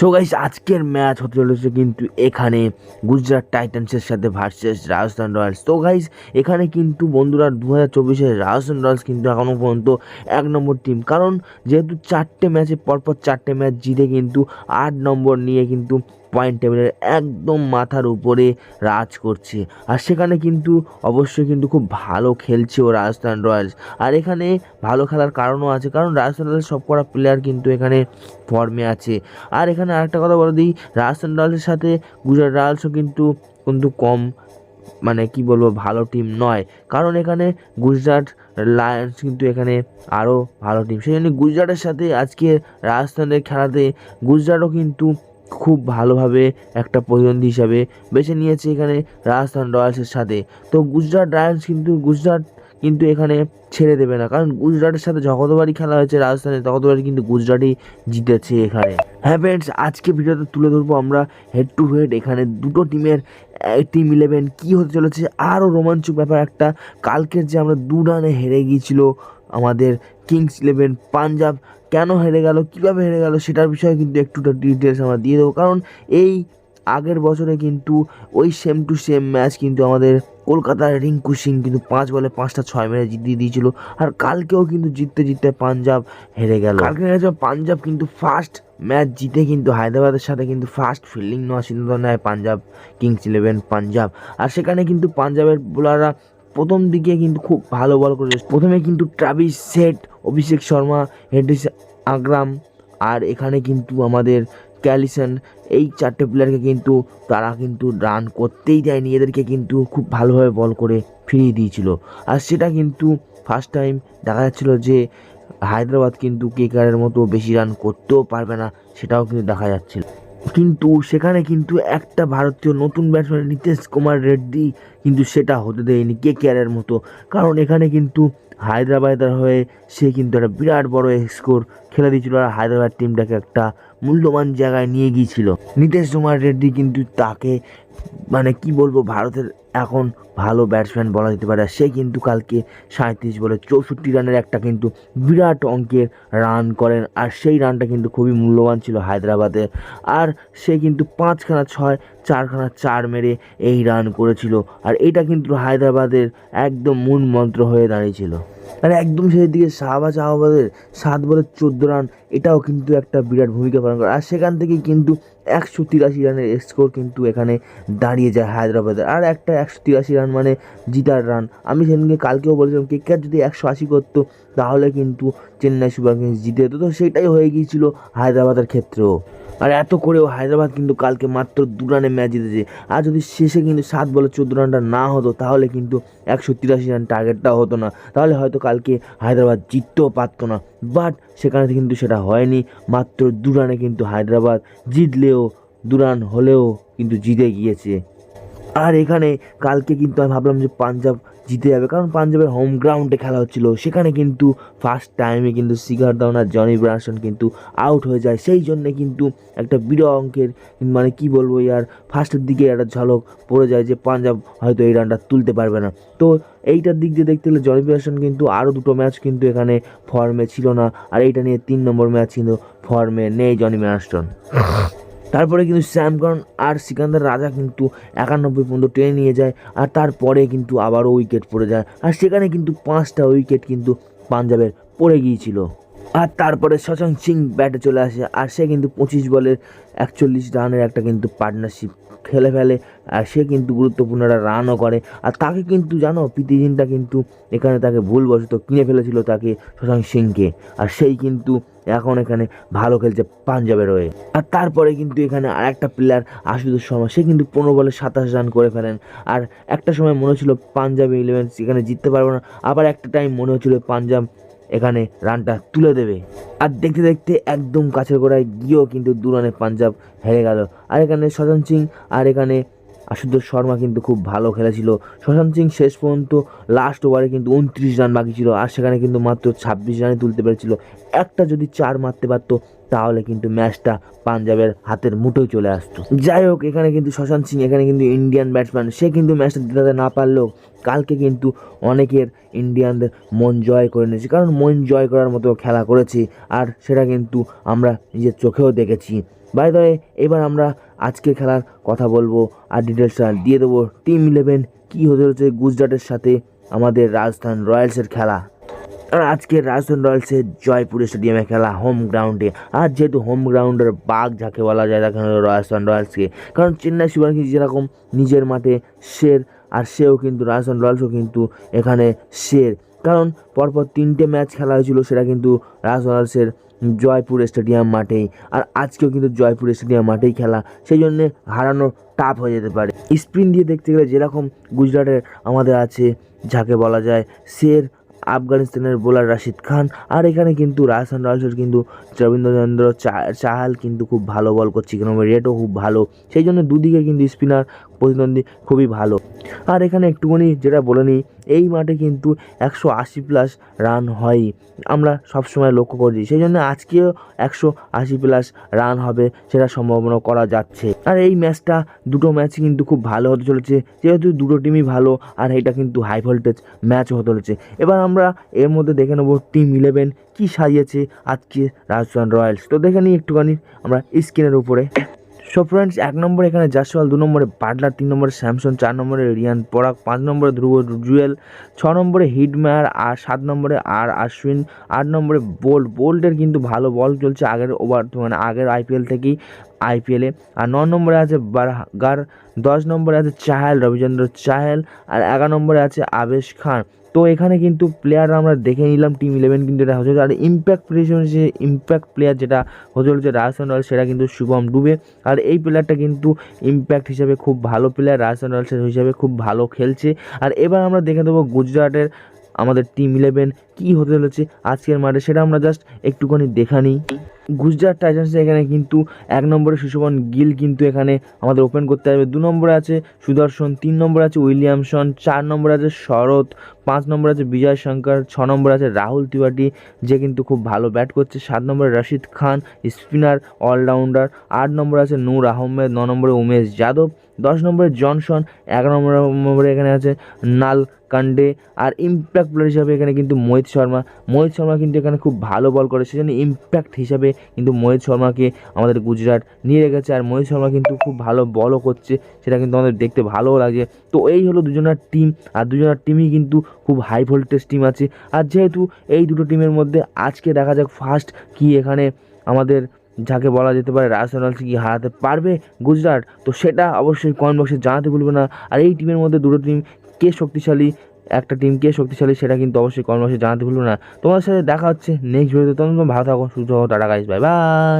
So guys আজকের match হতে চলেছে কিন্তু এখানে গুজরাট টাইটান্সের সাথে ভার্সেস রাজস্থান রয়্যালস তো গাইস এখানে কিন্তু বন্ধুরা দু হাজার চব্বিশে রাজস্থান রয়্যালস কিন্তু এখনও পর্যন্ত এক নম্বর টিম কারণ যেহেতু চারটে ম্যাচে পরপর চারটে ম্যাচ জিতে কিন্তু আট নম্বর নিয়ে কিন্তু পয়েন্ট টেবিলের একদম মাথার উপরে রাজ করছে। আর সেখানে কিন্তু অবশ্যই কিন্তু খুব ভালো খেলছে ও রাজস্থান রয়্যালস। আর এখানে ভালো খেলার কারণও আছে, কারণ রাজস্থান রয়্যালস সব কটা প্লেয়ার কিন্তু এখানে ফর্মে আছে। আর এখানে আরেকটা কথা বলে দিই, রাজস্থান রয়্যালসের সাথে গুজরাট রয়্যালসও কিন্তু কিন্তু কম মানে কি বলব, ভালো টিম নয়। কারণ এখানে গুজরাট লায়ন্স কিন্তু এখানে আরও ভালো টিম সেই জন্য গুজরাটের সাথে আজকে রাজস্থানের খেলাতে গুজরাটও কিন্তু খুব ভালোভাবে একটা প্রতিদ্বন্দ্বী হিসাবে বেছে নিয়েছে এখানে রাজস্থান রয়্যালসের সাথে। তো গুজরাট রায়ন্স কিন্তু, গুজরাট কিন্তু এখানে ছেড়ে দেবে না। কারণ গুজরাটের সাথে যতবারই খেলা হয়েছে রাজস্থানে, ততবারই কিন্তু গুজরাটই জিতেছে এখানে। হ্যাঁ ফ্রেন্ডস আজকে ভিডিওতে তুলে ধরবো আমরা হেড টু হেড এখানে দুটো টিমের টিম ইলেভেন কী হতে চলেছে। আরও রোমাঞ্চক ব্যাপার একটা, কালকের যে আমরা দু রানে হেরে গিয়েছিল আমাদের কিংস ইলেভেন পাঞ্জাব কেন হেরে গেল, কীভাবে হেরে গেল সেটার বিষয়ে কিন্তু একটুটা ডিটেলস আমরা দিয়ে দেবো। কারণ এই আগের বছরে কিন্তু ওই সেম টু সেম ম্যাচ কিন্তু আমাদের কলকাতার রিঙ্কু সিং কিন্তু পাঁচ বলে পাঁচটা ছয় মেরে জিতিয়ে দিয়েছিল। আর কালকেও কিন্তু জিততে জিততে পাঞ্জাব হেরে গেল। কালকে পাঞ্জাব কিন্তু ফার্স্ট ম্যাচ জিতে কিন্তু হায়দ্রাবাদের সাথে কিন্তু ফার্স্ট ফিল্ডিং নেওয়ার সিদ্ধান্ত নেয় পাঞ্জাব কিংস ইলেভেন পাঞ্জাব। আর সেখানে কিন্তু পাঞ্জাবের বোলাররা প্রথম দিকে কিন্তু খুব ভালো বল করে প্রথমে কিন্তু ট্রাভিস সেট অভিষেক শর্মা হেডিস আগ্রাম আর এখানে কিন্তু আমাদের ক্যালিসন এই চারটে প্লেয়ারকে কিন্তু তারা কিন্তু রান করতেই দেয়নি। এদেরকে কিন্তু খুব ভালোভাবে বল করে ফিরিয়ে দিয়েছিল। আর সেটা কিন্তু ফার্স্ট টাইম দেখা যাচ্ছিল যে হায়দ্রাবাদ কিন্তু কেকারের মতো বেশি রান করতেও পারবে না, সেটাও কিন্তু দেখা যাচ্ছিল। কিন্তু সেখানে কিন্তু একটা ভারতীয় নতুন ব্যাটসম্যান নীতিশ কুমার রেড্ডি কিন্তু সেটা হতে দেয়নি কে কেয়ারের মতো। কারণ এখানে কিন্তু হায়দ্রাবাদের হয়ে সে কিন্তু একটা বিরাট বড় স্কোর খেলে দিয়েছিল আর হায়দ্রাবাদ টিমটাকে একটা মূল্যবান জায়গায় নিয়ে গিয়েছিল। নীতিশ কুমার রেড্ডি কিন্তু তাকে মানে কি বলব ভারতের এখন ভালো ব্যাটসম্যান বলা যেতে পারে। সে কিন্তু কালকে সাঁত্রিশ বলে চৌষট্টি রানের একটা কিন্তু বিরাট অঙ্কের রান করেন। আর সেই রানটা কিন্তু খুবই মূল্যবান ছিল হায়দ্রাবাদের। আর সে কিন্তু পাঁচখানা ছয় চারখানা চার মেরে এই রান করেছিল। আর এটা কিন্তু হায়দ্রাবাদের একদম মূল মন্ত্র হয়ে দাঁড়িয়েছিল। আর একদম সেই দিকে শাহবাজ আহমেদের সাত বলে চোদ্দ রান এটাও কিন্তু একটা বিরাট ভূমিকা পালন করে। আর সেখান থেকেই কিন্তু একশো তিরাশি রানের স্কোর কিন্তু এখানে দাঁড়িয়ে যায় হায়দ্রাবাদের। আর একটা একশো তিরাশি রান মানে জিতার রান আমি সেদিনকে কালকেও বলেছিলাম কেকার যদি একশো আশি করতো, তাহলে কিন্তু চেন্নাই সুপার কিংস জিতে যেত। তো সেটাই হয়ে গিয়েছিল হায়দ্রাবাদের ক্ষেত্রেও। আর এত করেও হায়দ্রাবাদ কিন্তু কালকে মাত্র দু রানে ম্যাচ জিতেছে। আর যদি শেষে কিন্তু সাত বলে চোদ্দ রানটা না হতো, তাহলে কিন্তু একশো তিরাশি রান টার্গেটটা হতো না। তাহলে হয়তো কালকে হায়দ্রাবাদ জিততেও পারতো না। বাট সেখানে কিন্তু সেটা হয়নি। মাত্র দু রানে কিন্তু হায়দ্রাবাদ জিতলেও, দু রান হলেও কিন্তু জিতে গিয়েছে। আর এখানে কালকে কিন্তু আমি ভাবলাম যে পাঞ্জাব জিতে যাবে। কারণ পাঞ্জাবের হোম গ্রাউন্ডে খেলা হচ্ছিল। সেখানে কিন্তু ফার্স্ট টাইমে কিন্তু সিগার দাউন আর জনি ব্রানসন কিন্তু আউট হয়ে যায়। সেই জন্য কিন্তু একটা বিরাট অঙ্কের মানে কি বলব ইয়ার ফার্স্টের দিকে একটা ঝলক পড়ে যায় যে পাঞ্জাব হয়তো এই রানটা তুলতে পারবে না। তো এইটার দিক দিয়ে দেখতে গেলে জনি ব্রানসন কিন্তু আরও দুটো ম্যাচ কিন্তু এখানে ফর্মে ছিল না। আর এইটা নিয়ে তিন নম্বর ম্যাচ কিন্তু ফর্মে নেই জনি ব্রানস্টন তারপরে কিন্তু শ্যামকরণ আর সিকান্দার রাজা কিন্তু একানব্বই পর্যন্ত টেনে নিয়ে যায়, আর তারপরে কিন্তু আবারও উইকেট পড়ে যায়, আর সেখানে কিন্তু পাঁচটা উইকেট কিন্তু পাঞ্জাবের পড়ে গিয়েছিল। আর তারপরে শশাঙ্ক সিং ব্যাটে চলে আসে, আর সে কিন্তু পঁচিশ বলের একচল্লিশ রানের একটা কিন্তু পার্টনারশিপ খেলে ফেলে, আর সে কিন্তু গুরুত্বপূর্ণ একটা রানও করে। আর তাকে কিন্তু জানো, প্রীতি কিন্তু এখানে তাকে ভুলবশত কিনে ফেলেছিল তাকে শশাঙ্ক সিংকে, আর সেই কিন্তু এখন এখানে ভালো খেলছে পাঞ্জাবের হয়ে। আর তারপরে কিন্তু এখানে আরেকটা প্লেয়ার আশুতোষ শর্মা, সে কিন্তু পনেরো বলে সাতাশ রান করে ফেলেন। আর একটা সময় মনে হচ্ছিল পাঞ্জাব ইলেভেন এখানে জিততে পারব না, আবার একটা টাইম মনে হচ্ছিল পাঞ্জাব এখানে রানটা তুলে দেবে। আর দেখতে দেখতে একদম কাছের গোড়ায় গিয়েও কিন্তু দু রানে পাঞ্জাব হেরে গেল। আর এখানে সজান সিং আর এখানে আশুতোষ শর্মা কিন্তু খুব ভালো খেলেছিল। শশান্ত সিং শেষ পর্যন্ত লাস্ট ওভারে কিন্তু উনত্রিশ রান বাকি ছিল। আর সেখানে কিন্তু মাত্র ছাব্বিশ রানে তুলতে পেরেছিল। একটা যদি চার মারতে পারতো তাহলে কিন্তু ম্যাচটা পাঞ্জাবের হাতের মুঠোয় চলে আসতো। যাই হোক, এখানে কিন্তু শশাঙ্ক সিং, এখানে কিন্তু ইন্ডিয়ান ব্যাটসম্যান, সে কিন্তু ম্যাচটা জেতাতে না পারলেও কালকে কিন্তু অনেকের ইন্ডিয়ানদের মন জয় করে নিয়েছে। কারণ মন জয় করার মতো খেলা করেছে আর সেটা কিন্তু আমরা নিজের চোখেও দেখেছি। বাই দয়ে এবার আমরা আজকের খেলার কথা বলব আর ডিটেলসটা দিয়ে দেবো। টিম ইলেভেন কী হতে হচ্ছে গুজরাটের সাথে আমাদের রাজস্থান রয়্যালসের খেলা। আর আজকে রাজস্থান রয়্যালসের জয়পুর স্টেডিয়ামে খেলা হোম গ্রাউন্ডে। আর যেহেতু হোম গ্রাউন্ডের বাঘ যাকে বলা যায় হলো রাজস্থান রয়্যালসকে। কারণ চেন্নাই সুপার কিংস যেরকম নিজের মাঠে শের আর সেও কিন্তু রাজস্থান রয়্যালসও কিন্তু এখানে শের কারণ পরপর তিনটে ম্যাচ খেলা হয়েছিল, সেটা কিন্তু রাজস্থান রয়্যালসের জয়পুর স্টেডিয়াম মাঠেই। আর আজকেও কিন্তু জয়পুর স্টেডিয়াম মাঠেই খেলা, সেই জন্যে হারানো টাফ হয়ে যেতে পারে। স্পিন দিয়ে দেখতে গেলে যেরকম গুজরাটের আমাদের আছে, যাকে বলা যায় শের আফগানিস্তানের বোলার রাশিদ খান। আর এখানে কিন্তু রাজস্থান রয়্যালসের কিন্তু রবীন্দ্রচন্দ্র চাহাল কিন্তু খুব ভালো বল করছে কেন রেটও খুব ভালো। সেই জন্য দুদিকে কিন্তু স্পিনার প্রতিদ্বন্দ্বী খুবই ভালো। আর এখানে একটুখানি যেটা বলে নিই, এই মাঠে কিন্তু একশো আশি প্লাস রান হয়, আমরা সবসময় লক্ষ্য করছি। সেই জন্য আজকেও একশো আশি প্লাস রান হবে সেটা সম্ভাবনা করা যাচ্ছে। আর এই ম্যাচটা, দুটো ম্যাচ কিন্তু খুব ভালো হতে চলেছে, যেহেতু দুটো টিমই ভালো, আর এটা কিন্তু হাই ভোল্টেজ ম্যাচ হতে চলেছে। এবার আমরা এর মধ্যে দেখে নেব টিম ইলেভেন কী সাজিয়েছে আজকে রাজস্থান রয়্যালস তো দেখে নিই একটুখানি আমরা স্ক্রিনের উপরে। সো ফ্রেন্ডস এক নম্বরে এখানে জাসওয়াল দু নম্বরে বাটলার তিন নম্বরে স্যামসন চার নম্বরে রিয়ান পরাগ পাঁচ নম্বরে ধ্রুব জুয়েল ছ নম্বরে হিটম্যার আর সাত নম্বরে আর আশ্বিন আট নম্বরে বোল্ট বোল্টের কিন্তু ভালো বল চলছে আগের ওভার মানে আগের আইপিএল থেকেই আইপিএলে আর ন নম্বরে আছে বারগার দশ নম্বরে আছে চাহেল রবিচন্দ্র চাহেল আর এগারো নম্বরে আছে আবেশ খান তো এখানে কিন্তু প্লেয়ার আমরা দেখে নিলাম টিম ইলেভেন কিন্তু এটা হচ্ছে আর ইম্প্যাক্ট প্লেয়ার যে ইম্প্যাক্ট প্লেয়ার যেটা হতে চলেছে রাজস্থান রয়্যালস সেটা কিন্তু শুভম ডুবে। আর এই প্লেয়ারটা কিন্তু ইম্প্যাক্ট হিসাবে খুব ভালো প্লেয়ার রাজস্থান রয়্যালসের হিসাবে খুব ভালো খেলছে। আর এবার আমরা দেখে দেবো গুজরাটের আমাদের টিম ইলেভেন কী হতে চলেছে আজকের মাঠে, সেটা আমরা জাস্ট একটুখানি দেখা নিই। গুজরাট টাইটান্স এখানে কিন্তু এক নম্বরে সুশোভন গিল কিন্তু এখানে আমাদের ওপেন করতে হবে দু নম্বরে আছে সুদর্শন, তিন নম্বরে আছে উইলিয়ামসন, চার নম্বরে আছে শরৎ, পাঁচ নম্বরে আছে বিজয় শঙ্কর, ছ নম্বরে আছে রাহুল তিওয়াটি, যে কিন্তু খুব ভালো ব্যাট করছে। সাত নম্বরে রশিদ খান স্পিনার অলরাউন্ডার আট নম্বরে আছে নূর আহমেদ, ন নম্বরে উমেশ যাদব, দশ নম্বরে জনসন, এগারো নম্বরে এখানে আছে নাল কান্ডে আর ইম্প্যাক্ট প্লেয়ার হিসাবে এখানে কিন্তু মোহিত শর্মা। মোহিত শর্মা কিন্তু এখানে খুব ভালো বল করে সেজন্য ইম্প্যাক্ট হিসাবে কিন্তু মোহিত শর্মাকে আমাদের গুজরাট নিয়ে রেখেছে আর মোহিত শর্মা কিন্তু খুব ভালো বলও করছে, সেটা কিন্তু আমাদের দেখতে ভালোও লাগে তো এই হলো দুজনের টিম আর দুজনের টিমই কিন্তু খুব হাই ভোল্টেজ টিম আছে। আর যেহেতু এই দুটো টিমের মধ্যে আজকে দেখা যাক ফার্স্ট কি এখানে আমাদের যাকে বলা যেতে পারে রাজস্থান কি হারাতে পারবে গুজরাট। তো সেটা অবশ্যই কমেন্ট বক্সে জানাতে ভুলবে না। আর এই টিমের মধ্যে দুটো টিম কে শক্তিশালী একটা টিম কে শক্তিশালী, সেটা কিন্তু অবশ্যই কমেন্ট বক্সে জানাতে ভুলো না। তোমাদের সাথে দেখা হচ্ছে নেক্সট ভিডিওতে তোমরা ভালো থাকো, সুস্থ থাকো, টাটা গাইজ বাই বাই